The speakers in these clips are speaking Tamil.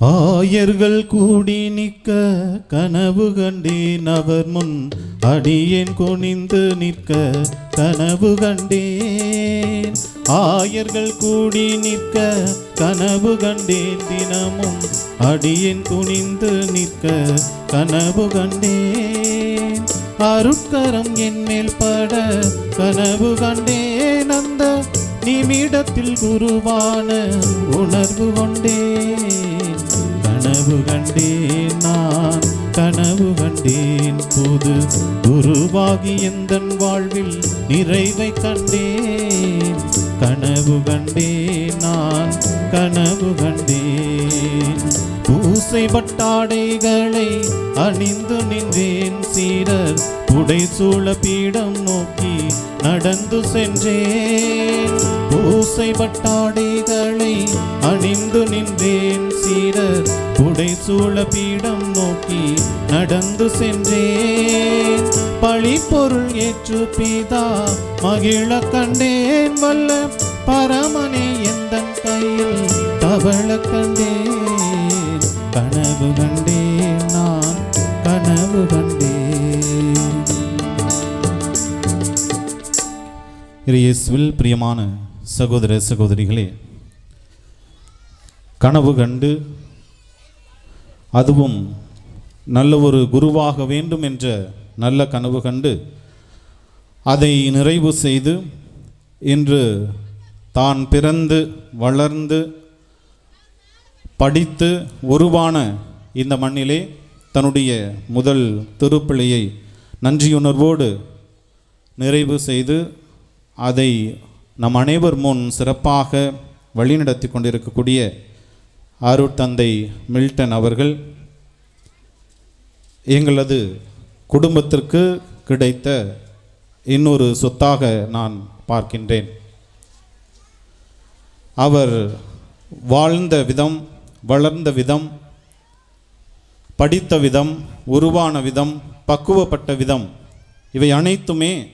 ஆயர்கள் கூடி நிற்க கனவு கண்டேன் அவர் முன். அடியேன் குனிந்து நிற்க கனவு கண்டேன். ஆயர்கள் கூடி நிற்க கனவு கண்டேன் தினமும். அடியேன் குனிந்து நிற்க கனவு கண்டேன். அருட்கரம் என் மேல் பட கனவு கண்டேன். அந்த நிமிடத்தில் குருவான உணர்வு கொண்டேன். கனவு கண்டேன் நான் கனவு கண்டேன் புது குருவாகி எந்த வாழ்வில் நிறைவை கண்டேன். கனவு கண்டேன் நான் கனவு கண்டேன். பூசை பட்டாடைகளை அணிந்து நின்றேன் சீரர் புடைசூழ பீடம் நோக்கி நடந்து சென்றேன். பூசை பட்டாடைகளை அணிந்து நின்றேன் சீரர். உடை சூழ பீடம் நோக்கி நடந்து சென்றேன். பழிப்பொருள் ஏற்று பீதா மகிழ கண்டேன். வல்ல பரமனே எந்த கையில் தவள கண்டேன். கனவு கண்டேன் நான் கனவு கண்டேன். இயேசுவில் பிரியமான சகோதர சகோதரிகளே கனவு கண்டு அதுவும் நல்ல ஒரு குருவாக வேண்டும் என்ற நல்ல கனவு கண்டு அதை நிறைவு செய்து இன்று தான் பிறந்து வளர்ந்து படித்து உருவான இந்த மண்ணிலே தன்னுடைய முதல் திருப்பிழையை நன்றியுணர்வோடு நிறைவு செய்து அதை நம் அனைவர் முன் சிறப்பாக வழிநடத்தி கொண்டிருக்கக்கூடிய அருட்தந்தை மில்டன் அவர்கள் எங்களது குடும்பத்திற்கு கிடைத்த இன்னொரு சொத்தாக நான் பார்க்கின்றேன். அவர் வாழ்ந்த விதம் வளர்ந்த விதம் படித்த விதம் உருவான விதம் பக்குவப்பட்ட விதம் இவை அனைத்துமே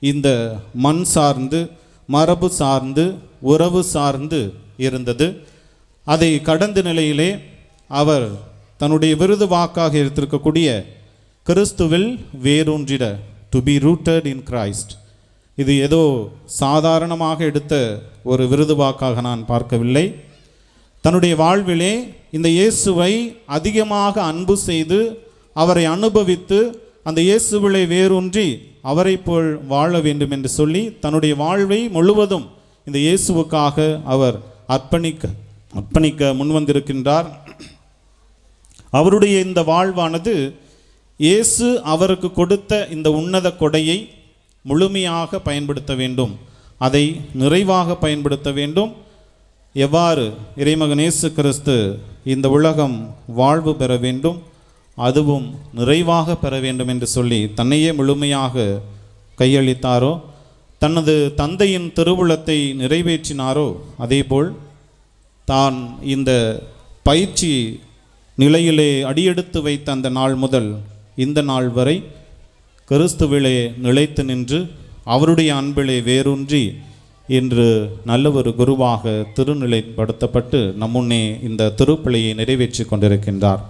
இந்த மண் சார்ந்து மரபு சார்ந்து உறவு சார்ந்து இருந்தது. அதை கடந்த நிலையிலே அவர் தன்னுடைய விருது வாக்காக எடுத்திருக்கக்கூடிய கிறிஸ்துவில் வேரூன்றிட to be rooted in Christ இது ஏதோ சாதாரணமாக எடுத்த ஒரு விருது வாக்காக நான் பார்க்கவில்லை. தன்னுடைய வாழ்விலே இந்த இயேசுவை அதிகமாக அன்பு செய்து அவரை அனுபவித்து அந்த இயேசுவிளை வேரூன்றி அவரை போல் வாழ வேண்டும் என்று சொல்லி தன்னுடைய வாழ்வை முழுவதும் இந்த இயேசுவுக்காக அவர் அர்ப்பணிக்க அர்ப்பணிக்க முன்வந்திருக்கின்றார். அவருடைய இந்த வாழ்வானது இயேசு அவருக்கு கொடுத்த இந்த உன்னத கொடையை முழுமையாக பயன்படுத்த வேண்டும். அதை நிறைவாக பயன்படுத்த வேண்டும். எவ்வாறு இறைமகன் இயேசு கிறிஸ்து இந்த உலகம் வாழ்வு பெற வேண்டும்? அதுவும் நிறைவாக பெற வேண்டும் என்று சொல்லி தன்னையே முழுமையாக கையளித்தாரோ? தனது தந்தையின் திருவுளத்தை நிறைவேற்றினாரோ? அதேபோல் தான் இந்த பயிற்சி நிலையிலே அடியெடுத்து வைத்த அந்த நாள் முதல் இந்த நாள் வரை கிறிஸ்துவிலே நிலைத்து நின்று அவருடைய அன்பிலே வேரூன்றி இன்று நல்ல ஒரு குருவாக திருநிலைப்படுத்தப்பட்டு நம்முன்னே இந்த திருப்பிழையை நிறைவேற்றி கொண்டிருக்கின்றார்.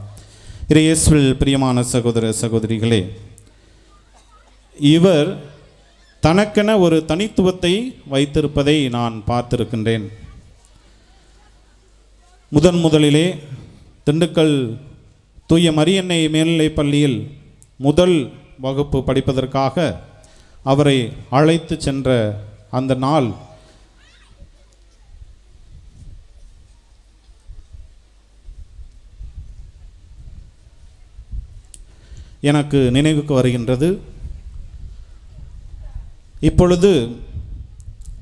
இயேசுவில் பிரியமான சகோதர சகோதரிகளே இவர் தனக்கென ஒரு தனித்துவத்தை வைத்திருப்பதை நான் பார்த்திருக்கின்றேன். முதன் முதலிலே திண்டுக்கல் தூய மரியன்னை மேல்நிலைப் பள்ளியில் முதல் வகுப்பு படிப்பதற்காக அவரை அழைத்து சென்ற அந்த நாள் எனக்கு நினைவுக்கு வருகின்றது. இப்பொழுது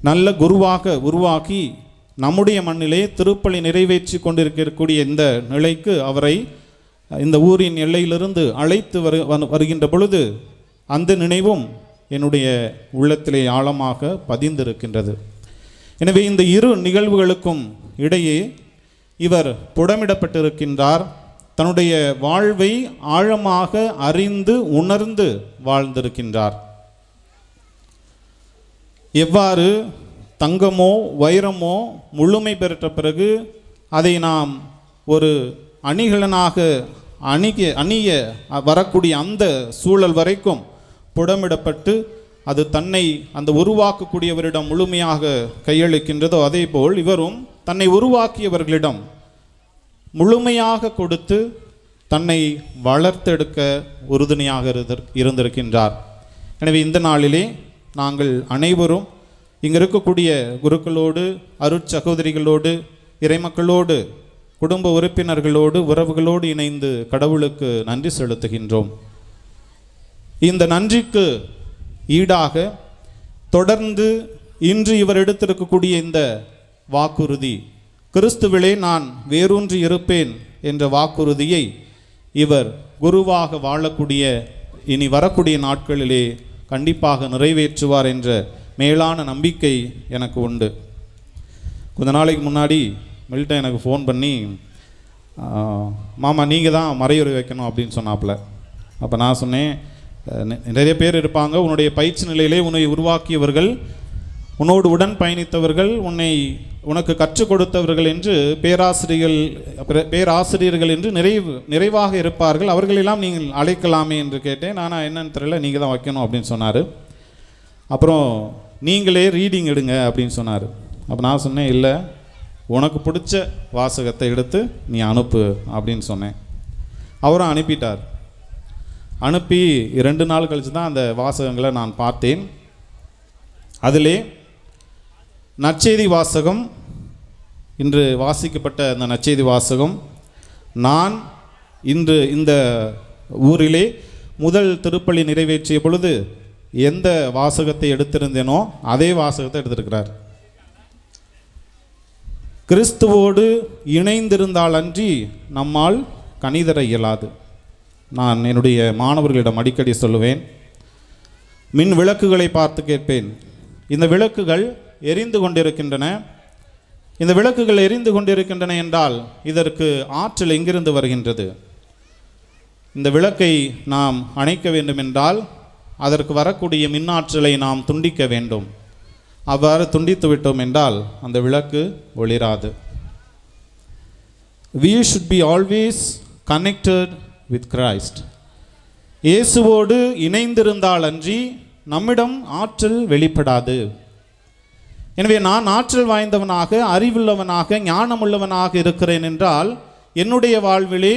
நல்ல குருவாக உருவாக்கி நம்முடைய மண்ணிலே திருப்பலி நிறைவேற்றி கொண்டிருக்கக்கூடிய இந்த நிலைக்கு அவரை இந்த ஊரின் எல்லையிலிருந்து அழைத்து வரு வருகின்ற பொழுது அந்த நினைவும் என்னுடைய உள்ளத்திலே ஆழமாக பதிந்திருக்கின்றது. எனவே இந்த இரு நிகழ்வுகளுக்கும் இடையே இவர் புடமிடப்பட்டிருக்கின்றார். தன்னுடைய வாழ்வை ஆழமாக அறிந்து உணர்ந்து வாழ்ந்திருக்கின்றார். எவ்வாறு தங்கமோ வைரமோ முழுமை பெற்ற பிறகு அதை நாம் ஒரு அணிகலனாக அணிக அணிய வரக்கூடிய அந்த சூழல் வரைக்கும் புடமிடப்பட்டு அது தன்னை அந்த உருவாக்கக்கூடியவரிடம் முழுமையாக கையளிக்கின்றதோ அதே போல் இவரும் தன்னை உருவாக்கியவர்களிடம் முழுமையாக கொடுத்து தன்னை வளர்த்தெடுக்க உறுதுணையாக இருந்திருக்கின்றார். எனவே இந்த நாளிலே நாங்கள் அனைவரும் இங்கே இருக்கக்கூடிய குருக்களோடு அருட்சகோதரிகளோடு இறைமக்களோடு குடும்ப உறுப்பினர்களோடு உறவுகளோடு இணைந்து கடவுளுக்கு நன்றி செலுத்துகின்றோம். இந்த நன்றிக்கு ஈடாக தொடர்ந்து இன்று இவர் எடுத்திருக்கக்கூடிய இந்த வாக்குறுதி கிறிஸ்துவிலே நான் வேரூன்றி இருப்பேன் என்ற வாக்குறுதியை இவர் குருவாக வாழக்கூடிய இனி வரக்கூடிய நாட்களிலே கண்டிப்பாக நிறைவேற்றுவார் என்ற மேலான நம்பிக்கை எனக்கு உண்டு. கொஞ்ச நாளைக்கு முன்னாடி மில்டன் எனக்கு ஃபோன் பண்ணி மாமா நீங்கள் தான் மறையுறை வைக்கணும் அப்படின்னு சொன்னாப்புல. அப்போ நான் சொன்னேன் நிறைய பேர் இருப்பாங்க. உன்னுடைய பயிற்சி நிலையிலே உன்னை உருவாக்கியவர்கள் உன்னோடு உடன் பயணித்தவர்கள் உன்னை உனக்கு கற்றுக் கொடுத்தவர்கள் என்று பேராசிரியர்கள் பேராசிரியர்கள் என்று நிறைவு நிறைவாக இருப்பார்கள். அவர்களெல்லாம் நீங்கள் அழைக்கலாமே என்று கேட்டேன். நான் என்னன்னு தெரியல நீங்கள் தான் வைக்கணும் அப்படின்னு சொன்னார். அப்புறம் நீங்களே ரீடிங் எடுங்க அப்படின்னு சொன்னார். அப்போ நான் சொன்னேன் இல்லை உனக்கு பிடிச்ச வாசகத்தை எடுத்து நீ அனுப்பு அப்படின்னு சொன்னேன். அவரும் அனுப்பிட்டார். அனுப்பி இரண்டு நாள் கழித்து தான் அந்த வாசகங்களை நான் பார்த்தேன். அதிலே நற்செய்தி வாசகம். இன்று வாசிக்கப்பட்ட அந்த நற்செய்தி வாசகம் நான் இன்று இந்த ஊரிலே முதல் திருப்பள்ளி நிறைவேற்றிய பொழுது எந்த வாசகத்தை எடுத்திருந்தேனோ அதே வாசகத்தை எடுத்திருக்கிறார். கிறிஸ்துவோடு இணைந்திருந்தால் அன்றி நம்மால் கணிதர இயலாது. நான் என்னுடைய மாணவர்களிடம் அடிக்கடி சொல்லுவேன் மின் விளக்குகளை பார்த்து கேட்பேன். இந்த விளக்குகள் எரிந்து கொண்டிருக்கின்றன. இந்த விளக்குகள் எரிந்து கொண்டிருக்கின்றன என்றால் இதற்கு ஆற்றல் எங்கிருந்து வருகின்றது? இந்த விளக்கை நாம் அணைக்க வேண்டுமென்றால் அதற்கு வரக்கூடிய மின்னாற்றலை நாம் துண்டிக்க வேண்டும். அவ்வாறு துண்டித்து விட்டோம் என்றால் அந்த விளக்கு ஒளிராது. We should be always connected with Christ இயேசுவோடு இணைந்திருந்தால் அன்றி நம்மிடம் ஆற்றல் வெளிப்படாது. எனவே நான் ஆற்றல் வாய்ந்தவனாக அறிவுள்ளவனாக ஞானமுள்ளவனாக இருக்கிறேன் என்றால் என்னுடைய வாழ்விலே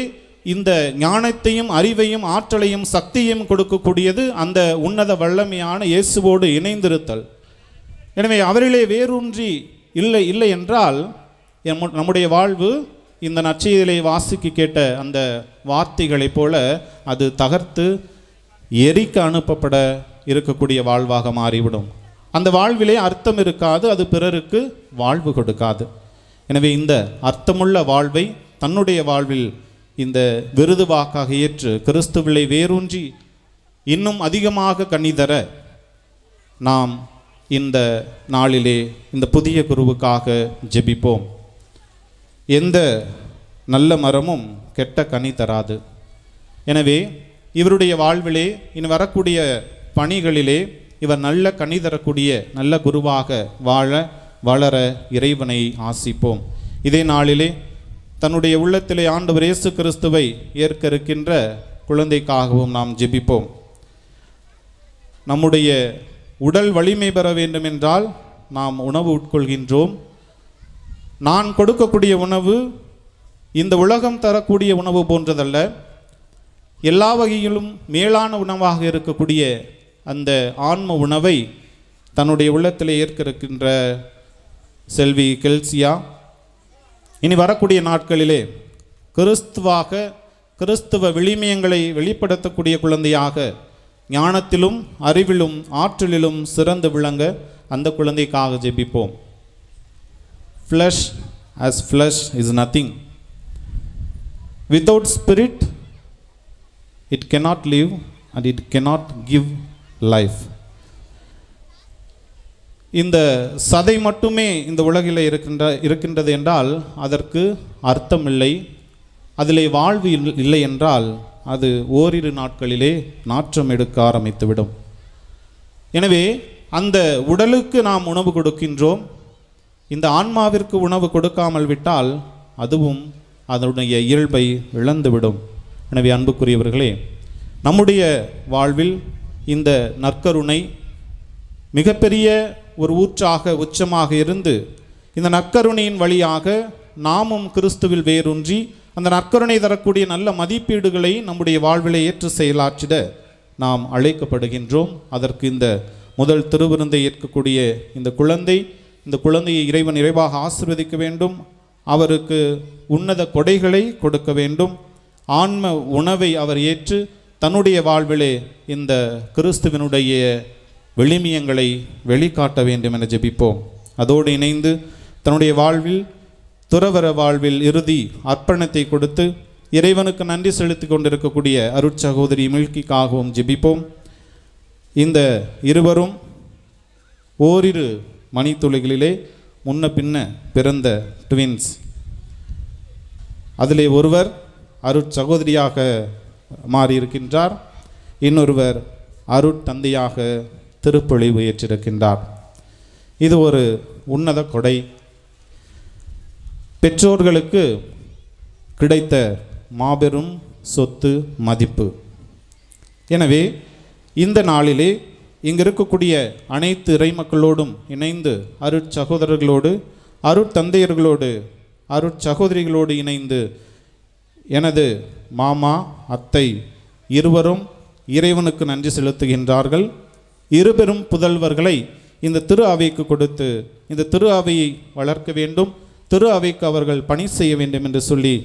இந்த ஞானத்தையும் அறிவையும் ஆற்றலையும் சக்தியையும் கொடுக்கக்கூடியது அந்த உன்னத வல்லமையான இயேசுவோடு இணைந்திருத்தல். எனவே அவரிலே வேரூன்றி இல்லை இல்லை என்றால் நம்முடைய வாழ்வு இந்த நற்செய்தியிலே வாசிக்க கேட்ட அந்த வார்த்தைகளைப் போல அது தகர்த்து எரிக்க அனுப்பப்பட இருக்கக்கூடிய வாழ்வாக மாறிவிடும். அந்த வாழ்விலே அர்த்தம் இருக்காது அது பிறருக்கு வாழ்வு கொடுக்காது. எனவே இந்த அர்த்தமுள்ள வாழ்வை தன்னுடைய வாழ்வில் இந்த விருது வாக்காக ஏற்று கிறிஸ்துவிலை வேரூன்றி இன்னும் அதிகமாக கனிதர நாம் இந்த நாளிலே இந்த புதிய குருவுக்காக ஜெபிப்போம். எந்த நல்ல மரமும் கெட்ட கனி தராது. எனவே இவருடைய வாழ்விலே இனி வரக்கூடிய பணிகளிலே இவர் நல்ல கனி தரக்கூடிய நல்ல குருவாக வாழ வளர இறைவனை ஆசிப்போம். இதே நாளிலே தன்னுடைய உள்ளத்திலே ஆண்டவர் இயேசு கிறிஸ்துவை ஏற்க இருக்கின்ற குழந்தைக்காகவும் நாம் ஜெபிப்போம். நம்முடைய உடல் வலிமை பெற வேண்டுமென்றால் நாம் உணவு உட்கொள்கின்றோம். நான் கொடுக்கக்கூடிய உணவு இந்த உலகம் தரக்கூடிய உணவு போன்றதல்ல. எல்லா வகையிலும் மேலான உணவாக இருக்கக்கூடிய அந்த ஆன்ம உணவை தன்னுடைய உள்ளத்தில் ஏற்கிருக்கின்ற செல்வி கெல்சியா இனி வரக்கூடிய நாட்களிலே கிறிஸ்துவாக கிறிஸ்துவ விளிமயங்களை வெளிப்படுத்தக்கூடிய குழந்தையாக ஞானத்திலும் அறிவிலும் ஆற்றலிலும் சிறந்து விளங்க அந்த குழந்தைக்காக ஜெபிப்போம். Flesh as flesh is nothing without spirit it cannot live and it cannot give life இந்த சதை மட்டுமே இந்த உலகில் இருக்கின்ற இருக்கின்றது என்றால் அதற்கு அர்த்தம் இல்லை அதிலே வாழ்வு இல்லை என்றால் அது ஓரிரு நாட்களிலே நாற்றம் எடுக்க ஆரம்பித்துவிடும். எனவே அந்த உடலுக்கு நாம் உணவு கொடுக்கின்றோம். இந்த ஆன்மாவிற்கு உணவு கொடுக்காமல் விட்டால் அதுவும் அதனுடைய இயல்பை இழந்துவிடும். எனவே அன்புக்குரியவர்களே நம்முடைய வாழ்வில் இந்த நற்கருணை மிகப்பெரிய ஒரு ஊற்றாக உச்சமாக இருந்து இந்த நற்கருணையின் வழியாக நாமும் கிறிஸ்துவில் வேரூன்றி அந்த நற்கருணை தரக்கூடிய நல்ல மதிப்பீடுகளை நம்முடைய வாழ்விலை ஏற்று செயலாற்றிட நாம் அழைக்கப்படுகின்றோம். அதற்கு இந்த முதல் திருவிருந்தை ஏற்கக்கூடிய இந்த குழந்தை இந்த குழந்தையை இறைவன் இறைவாக ஆசிர்வதிக்க வேண்டும். அவருக்கு உன்னத கொடைகளை கொடுக்க வேண்டும். ஆன்ம உணவை அவர் ஏற்று தன்னுடைய வாழ்விலே இந்த கிறிஸ்துவினுடைய வெளிமியங்களை வெளிக்காட்ட வேண்டும் என ஜெபிப்போம். அதோடு இணைந்து தன்னுடைய வாழ்வில் துறவர வாழ்வில் இறுதி அர்ப்பணத்தை கொடுத்து இறைவனுக்கு நன்றி செலுத்திக் கொண்டிருக்கக்கூடிய அருட்சகோதரி மில்கிக்காகவும் ஜெபிப்போம். இந்த இருவரும் ஓரிரு மணித்துளிகளிலே முன்ன பின்ன பிறந்த ட்வின்ஸ் அதிலே ஒருவர் அருட்சகோதரியாக மாறியிருக்கின்றார். இன்னொருவர் அருட்தந்தையாக திருப்பொழிவு ஏற்றிருக்கின்றார் இது ஒரு உன்னத கொடை. பெற்றோர்களுக்கு கிடைத்த மாபெரும் சொத்து மதிப்பு. எனவே இந்த நாளிலே இங்கு இருக்கக்கூடிய அனைத்து இறைமக்களோடும் இணைந்து அருட்சகோதரர்களோடு அருட்தந்தையர்களோடு அருட்சகோதரிகளோடு இணைந்து எனது மாமா அத்தை இருவரும் இறைவனுக்கு நன்றி செலுத்துகின்றார்கள். இருபெரும் புதல்வர்களை இந்த திரு அவைக்கு கொடுத்து இந்த திரு அவையை வளர்க்க வேண்டும். திரு அவைக்கு அவர்கள் பணி செய்ய வேண்டும் என்று சொல்லி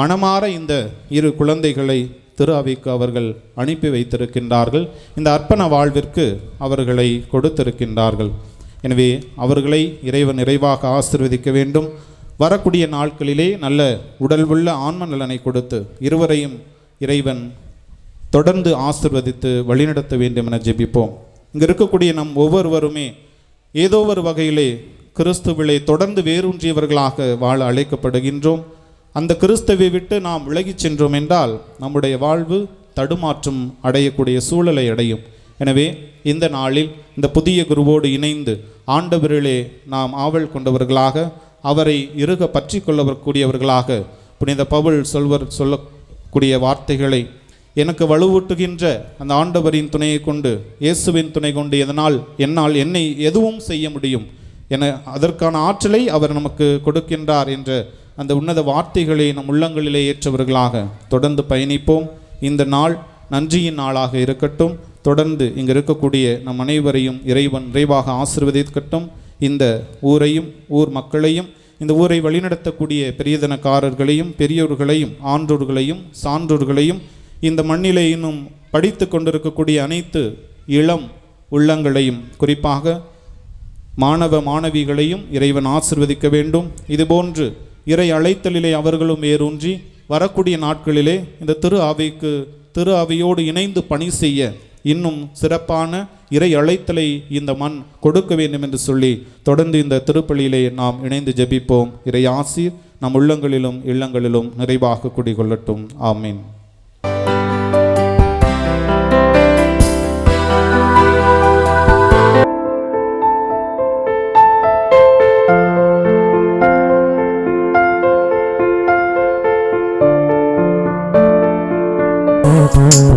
மனமாற இந்த இரு குழந்தைகளை திரு அவைக்கு அவர்கள் அனுப்பி வைத்திருக்கின்றார்கள். இந்த அர்ப்பண வாழ்விற்கு அவர்களை கொடுத்திருக்கின்றார்கள். எனவே அவர்களை இறைவன் நிறைவாக ஆசிர்வதிக்க வேண்டும். வரக்கூடிய நாட்களிலே நல்ல உடல் உள்ள ஆன்ம நலனை கொடுத்து இருவரையும் இறைவன் தொடர்ந்து ஆசிர்வதித்து வழிநடத்த வேண்டும் என ஜெபிப்போம். இங்கு இருக்கக்கூடிய நம் ஒவ்வொருவருமே ஏதோ ஒரு வகையிலே கிறிஸ்துவிலே தொடர்ந்து வேரூன்றியவர்களாக வாழ அழைக்கப்படுகின்றோம். அந்த கிறிஸ்துவை விட்டு நாம் விலகிச் சென்றோம் என்றால் நம்முடைய வாழ்வு தடுமாற்றம் அடையக்கூடிய சூழலை அடையும். எனவே இந்த நாளில் இந்த புதிய குருவோடு இணைந்து ஆண்டவரிலே நாம் ஆவல் கொண்டவர்களாக அவரை இறுக பற்றி கொள்ளக்கூடியவர்களாக புனித பவுல் சொல்வர் சொல்லக்கூடிய வார்த்தைகளை எனக்கு வலுவூட்டுகின்ற அந்த ஆண்டவரின் துணையை கொண்டு இயேசுவின் துணை கொண்டு எதனால் என்னால் என்னை எதுவும் செய்ய முடியும் என அதற்கான ஆற்றலை அவர் நமக்கு கொடுக்கின்றார் என்ற அந்த உன்னத வார்த்தைகளை நம் உள்ளங்களிலே ஏற்றவர்களாக தொடர்ந்து பயணிப்போம். இந்த நாள் நன்றியின் நாளாக இருக்கட்டும். தொடர்ந்து இங்கு இருக்கக்கூடிய நம் அனைவரையும் இறைவன் நிறைவாக ஆசிர்வதிக்கட்டும். இந்த ஊரையும் ஊர் மக்களையும் இந்த ஊரை வழிநடத்தக்கூடிய பெரியதனக்காரர்களையும் பெரியோர்களையும் ஆன்றோர்களையும் சான்றோர்களையும் இந்த மண்ணிலே இன்னும் படித்து கொண்டிருக்கக்கூடிய அனைத்து இளம் உள்ளங்களையும் குறிப்பாக மாணவ மாணவிகளையும் இறைவன் ஆசிர்வதிக்க வேண்டும். இதுபோன்று இறை அழைத்தலிலே அவர்களும் ஏறூன்றி வரக்கூடிய நாட்களிலே இந்த திரு ஆவிக்கு திரு ஆவியோடு இணைந்து பணி செய்ய இன்னும் சிறப்பான இறை அழைத்தலை இந்த மண் கொடுக்க வேண்டும் என்று சொல்லி தொடர்ந்து இந்த திருப்பலியிலே நாம் இணைந்து ஜெபிப்போம். இறை ஆசீர் நம் உள்ளங்களிலும் இல்லங்களிலும் நிறைவாக குடிகொள்ளட்டும். ஆமீன். Mm-hmm. Oh, oh, oh.